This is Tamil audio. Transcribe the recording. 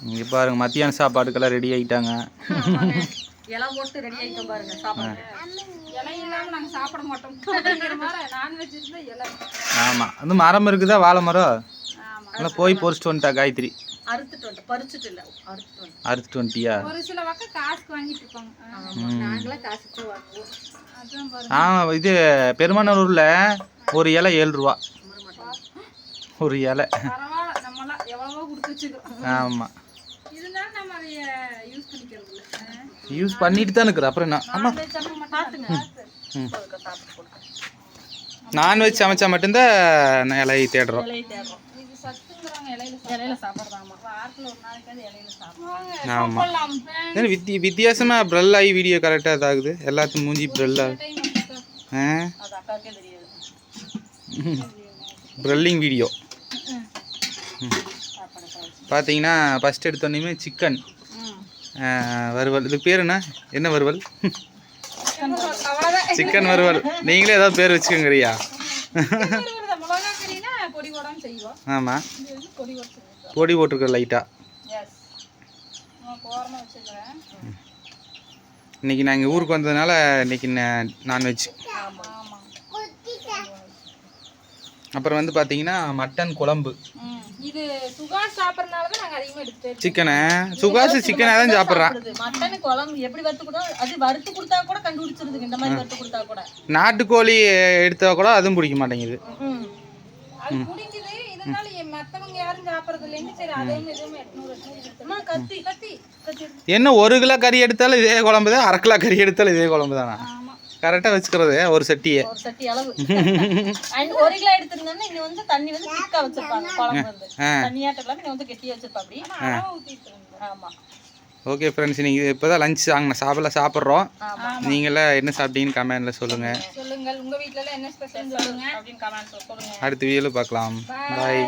இங்கே பாருங்க மத்தியான சாப்பாட்டுக்கெல்லாம் ரெடி ஆகிட்டாங்க இலை போட்டு ரெடி ஆகிட்டோம் பாருங்க சாப்பாடு இலை இல்லாம நாங்க சாப்பிட மாட்டோம். ஆமாம் வந்து மரம் இருக்குதா வாழை மரம்? அதெல்லாம் போய் பொறிச்சிட்டு வந்துட்டா காயத்ரி. அறுத்துட்டு பறிச்சுட்டு இல்லை அறுத்துட்டு வந்து அறுத்துட்டு வந்துட்டியா? ஒரு சில பக்கம் காசுக்கு வாங்கிட்டு இருப்பாங்க. ஆ, நாங்களாம் காசுக்கு வாங்குவோம். அதான் பாருங்க. ஆ இது பெருமானூரில் ஒரு இலை ஏழு ரூபா. ஒரு இலை. ஆமாம் இருந்தாலும் நம்ம அதை யூஸ் பண்ணிக்கிறது இல்லை. யூஸ் பண்ணிட்டு தான் இருக்கிற அப்புறம் என்ன? ம். கொடுங்க நான்வெஜ் சமைச்சா மட்டும்தான் இலையை தேடுறோம். ஆமாம் வித்தி வித்தியாசமாக ப்ரெல் ஆகி வீடியோ கரெக்டாக இதாகுது. எல்லாத்துக்கும் மூஞ்சி ப்ரெல் ஆகுது ஆ. ப்ரெல்லிங் வீடியோ காய்ச்சி பார்த்தீங்கன்னா ஃபஸ்ட் எடுத்தோன்னே சிக்கன் வறுவல். இதுக்கு பேர் என்ன? என்ன வறுவல்? சிக்கன் வறுவல். நீங்களே ஏதாவது பேர் வச்சுக்கோங்கறியா ஆமாம் பொடி போட்டு செய்வோம். பொடி போட்டிருக்க லைட்டாக எஸ் நான் இன்னைக்கு நாங்கள் ஊருக்கு வந்ததுனால இன்னைக்கு நான்வெஜ் அப்புறம் வந்து பார்த்தீங்கன்னா மட்டன் குழம்பு. இது சுகாஸ் சாப்பிட்றதுனால தான் நாங்கள் அதிகமாக எடுத்துட்டு சிக்கனை? சுகாசு சிக்கனாக தான் சாப்பிட்றான் மட்டன் குழம்பு எப்படி வறுத்து கொடுத்தா அது வறுத்து கொடுத்தா கூட கண்டுபிடிச்சிருதுங்க. இந்த மாதிரி வறுத்து கொடுத்தா கூட. நாட்டுக்கோழி எடுத்தா கூட அதுவும் பிடிக்க மாட்டேங்குது. ம். அது பிடிக்குது இதனால என் மற்றவங்க யாரும் சாப்பிட்றது இல்லைன்னு சரி அதையும் இதுவும் எட்நூறு எட்நூறு அம்மா கத்தி கத்தி கத்தி என்ன ஒரு கிலோ கறி எடுத்தாலும் இதே குழம்பு தான் அரை கிலோ கறி எடுத்தாலும் இதே குழம்பு தானா கரெக்டாக வச்சுக்கிறது ஒரு சட்டியை. ஒரு சட்டி அளவு. அண்ட் ஒரு கிலோ எடுத்திருந்தோம்னா இன்னும் வந்து தண்ணி வந்து திக்கா வச்சிருப்பாங்க குழம்பு வந்து. ஆ. தண்ணியாட்டம் இல்லாம வந்து கெட்டியா வச்சிருப்பா அப்படி. அளவு ஊற்றிட்டு ஆமா. ஓகே ஃப்ரெண்ட்ஸ் நீங்கள் இப்போ தான் லஞ்ச் வாங்கின சாப்பிடல சாப்பிட்றோம். நீங்களாம் என்ன சாப்பிட்டீங்கன்னு கமெண்டில் சொல்லுங்கள் சொல்லுங்கள். உங்கள் வீட்டிலலாம் என்ன ஸ்பெஷல் சொல்லுங்கள் அப்படின்னு கமெண்ட்ஸ் சொல்லுங்க. அடுத்த வீடியோவில் பார்க்கலாம். பாய்